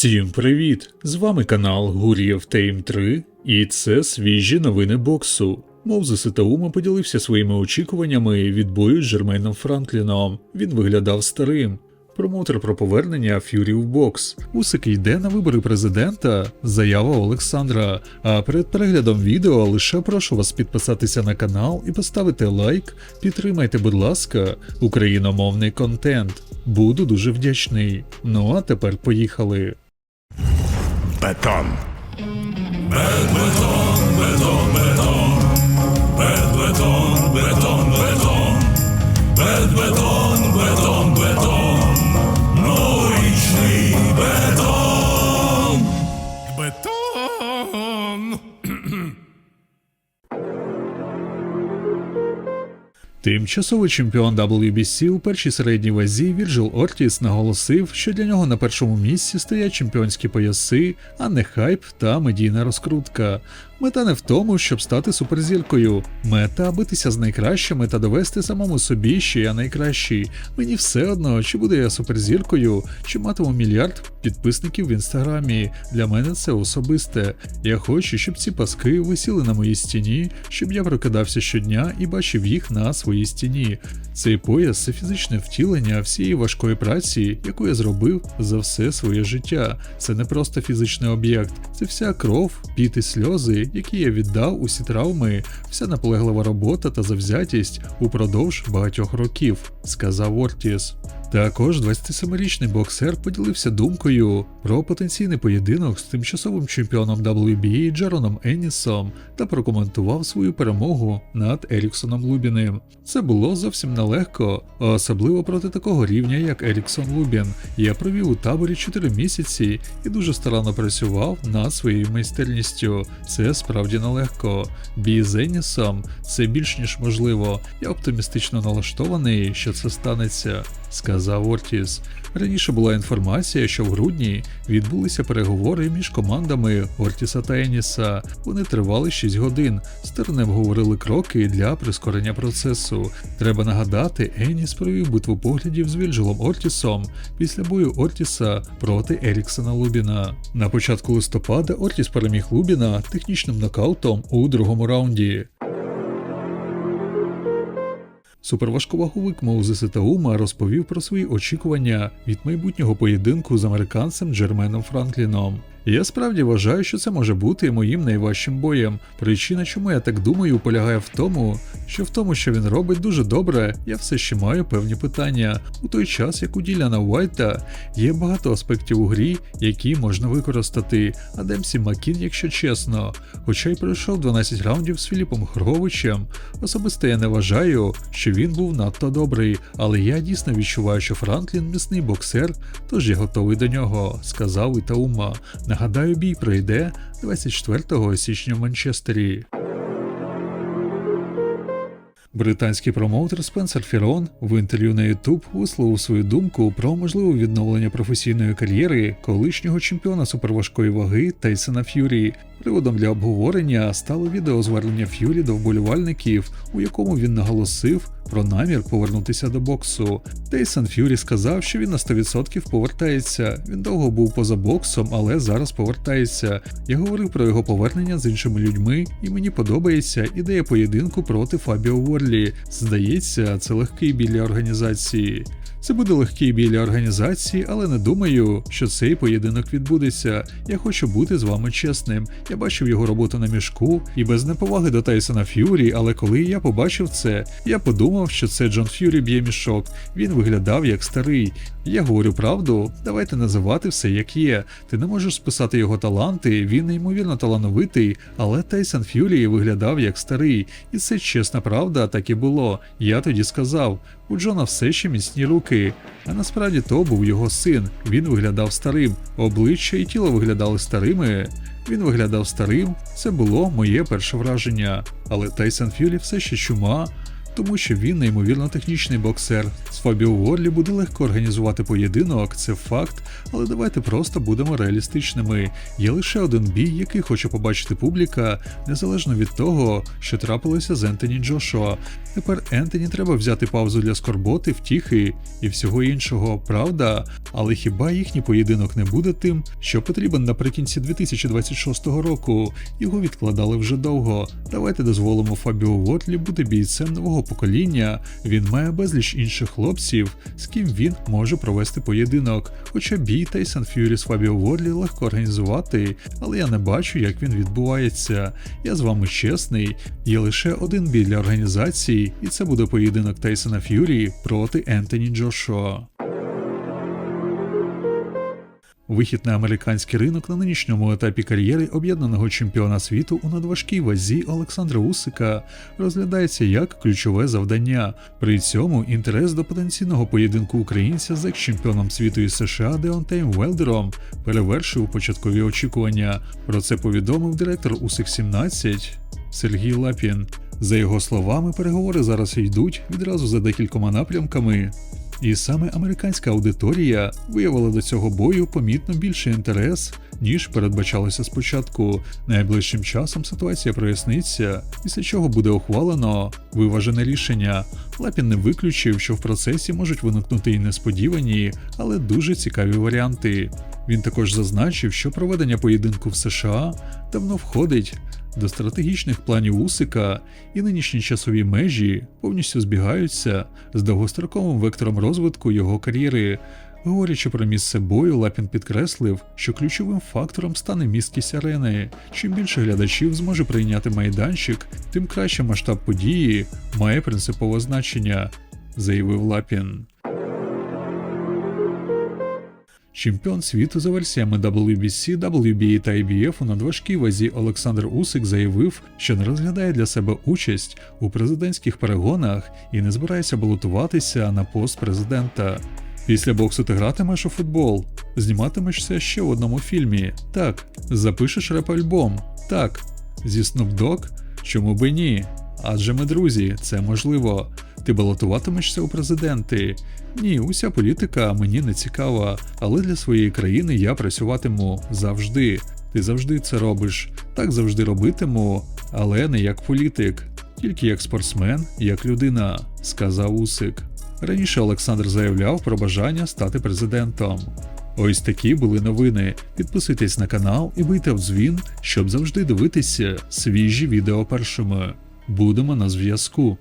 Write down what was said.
Всім привіт! З вами канал Гур'єв Тейм 3 і це свіжі новини боксу. Мовзес Ітаума поділився своїми очікуваннями від бою з Жермейном Франкліном. Він виглядав старим. Промоутер про повернення Ф'юрі в бокс. Усик йде на вибори президента. Заява Олександра. А перед переглядом відео лише прошу вас підписатися на канал і поставити лайк. Підтримайте, будь ласка, україномовний контент. Буду дуже вдячний. Ну а тепер поїхали. beton. Bedbeton, beton, beton. Bedbeton, beton, beton. Bedbeton. Тимчасовий чемпіон WBC у першій середній вазі Вірджил Ортіс наголосив, що для нього на першому місці стоять чемпіонські пояси, а не хайп та медійна розкрутка. Мета не в тому, щоб стати суперзіркою. Мета битися з найкращими та довести самому собі, що я найкращий. Мені все одно, чи буду я суперзіркою, чи матиму мільярд підписників в інстаграмі. Для мене це особисте. Я хочу, щоб ці паски висіли на моїй стіні, щоб я прокидався щодня і бачив їх на своїй стіні. Цей пояс це фізичне втілення всієї важкої праці, яку я зробив за все своє життя. Це не просто фізичний об'єкт, це вся кров, піт і сльози, які я віддав усі травми, вся наполеглива робота та завзятість упродовж багатьох років, сказав Ортіс. Також 27-річний боксер поділився думкою про потенційний поєдинок з тимчасовим чемпіоном WBA Джероном Еннісом та прокоментував свою перемогу над Еріксоном Лубіним. Це було зовсім нелегко, особливо проти такого рівня, як Еріксон Лубін. Я провів у таборі 4 місяці і дуже старанно працював над своєю майстерністю. Це справді нелегко. Бій з Еннісом – це більш ніж можливо. Я оптимістично налаштований, що це станеться сказав Ортіс. Раніше була інформація, що в грудні відбулися переговори між командами Ортіса та Еніса. Вони тривали 6 годин. Сторони обговорили кроки для прискорення процесу. Треба нагадати, Еніс провів битву поглядів з Вільджелом Ортісом після бою Ортіса проти Еріксона Лубіна. На початку листопада Ортіс переміг Лубіна технічним нокаутом у другому раунді. Суперважковаговик Моузес Ітаума розповів про свої очікування від майбутнього поєдинку з американцем Джерменом Франкліном. Я справді вважаю, що це може бути моїм найважчим боєм. Причина, чому я так думаю, полягає в тому, що в тому, що він робить дуже добре, я все ще маю певні питання. У той час, як у Діляна Уайта, є багато аспектів у грі, які можна використати, а Демсі Макін, якщо чесно. Хоча й пройшов 12 раундів з Філіпом Хорговичем, особисто я не вважаю, що він був надто добрий, але я дійсно відчуваю, що Франклін міцний боксер, тож я готовий до нього, сказав Ітаума. Нагадаю, бій пройде 24 січня в Манчестері. Британський промоутер Спенсер Фірон в інтерв'ю на YouTube висловив свою думку про можливе відновлення професійної кар'єри колишнього чемпіона суперважкої ваги Тайсона Ф'юрі. Приводом для обговорення стало відеозвернення Ф'юрі до вболівальників, у якому він наголосив про намір повернутися до боксу. Тейсон Ф'юрі сказав, що він на 100% повертається. Він довго був поза боксом, але зараз повертається. Я говорив про його повернення з іншими людьми, і мені подобається ідея поєдинку проти Фабіо Ворлі. Здається, це легкий біля організації. Це буде легкий біля організації, але не думаю, що цей поєдинок відбудеться. Я хочу бути з вами чесним. Я бачив його роботу на мішку і без неповаги до Тайсона Ф'юрі, але коли я побачив це, я подумав, що це Джон Ф'юрі б'є мішок. Він виглядав як старий. Я говорю правду, давайте називати все як є. Ти не можеш списати його таланти, він неймовірно талановитий, але Тайсон Ф'юрі виглядав як старий. І це чесна правда, так і було. Я тоді сказав. У Джона все ще міцні руки, а насправді то був його син. Він виглядав старим, обличчя і тіло виглядали старими. Він виглядав старим, це було моє перше враження. Але Тайсон Ф'юрі все ще чума. Тому що він неймовірно технічний боксер. З Фабіо Ворлі буде легко організувати поєдинок, це факт, але давайте просто будемо реалістичними. Є лише один бій, який хоче побачити публіка, незалежно від того, що трапилося з Ентоні Джошуа. Тепер Ентоні треба взяти паузу для скорботи, втіхи і всього іншого, правда? Але хіба їхній поєдинок не буде тим, що потрібен наприкінці 2026 року? Його відкладали вже довго. Давайте дозволимо Фабіо Вотлі бути бійцем нового покоління. Він має безліч інших хлопців, з ким він може провести поєдинок. Хоча бій Тайсон Ф'юрі з Фабіо Ворлі легко організувати, але я не бачу, як він відбувається. Я з вами чесний. Є лише один бій для організації, і це буде поєдинок Тайсона Ф'юрі проти Ентоні Джошуа. Вихід на американський ринок на нинішньому етапі кар'єри об'єднаного чемпіона світу у надважкій вазі Олександра Усика розглядається як ключове завдання. При цьому інтерес до потенційного поєдинку українця з екс-чемпіоном світу із США Деонтеєм Велдером перевершив початкові очікування. Про це повідомив директор Усик 17 Сергій Лапін. За його словами, переговори зараз йдуть відразу за декількома напрямками. І саме американська аудиторія виявила до цього бою помітно більший інтерес, ніж передбачалося спочатку. Найближчим часом ситуація проясниться, після чого буде ухвалено виважене рішення. Лапін не виключив, що в процесі можуть виникнути і несподівані, але дуже цікаві варіанти. Він також зазначив, що проведення поєдинку в США давно входить до стратегічних планів Усика, і нинішні часові межі повністю збігаються з довгостроковим вектором розвитку його кар'єри. Говорячи про місце бою, Лапін підкреслив, що ключовим фактором стане місткість арени. Чим більше глядачів зможе прийняти майданчик, тим краще масштаб події має принципове значення, заявив Лапін. Чемпіон світу за версіями WBC, WBA та IBF у надважкій вазі Олександр Усик заявив, що не розглядає для себе участь у президентських перегонах і не збирається балотуватися на пост президента. Після боксу ти гратимеш у футбол, зніматимешся ще в одному фільмі. Так, запишеш реп-альбом. Так, зі Snoop Dogg? Чому би ні? Адже ми друзі, це можливо. Ти балотуватимешся у президенти. Ні, уся політика мені не цікава, але для своєї країни я працюватиму завжди. Ти завжди це робиш. Так завжди робитиму, але не як політик, тільки як спортсмен, як людина, сказав Усик. Раніше Олександр заявляв про бажання стати президентом. Ось такі були новини. Підписуйтесь на канал і бийте в дзвін, щоб завжди дивитися свіжі відео першими. Будемо на зв'язку.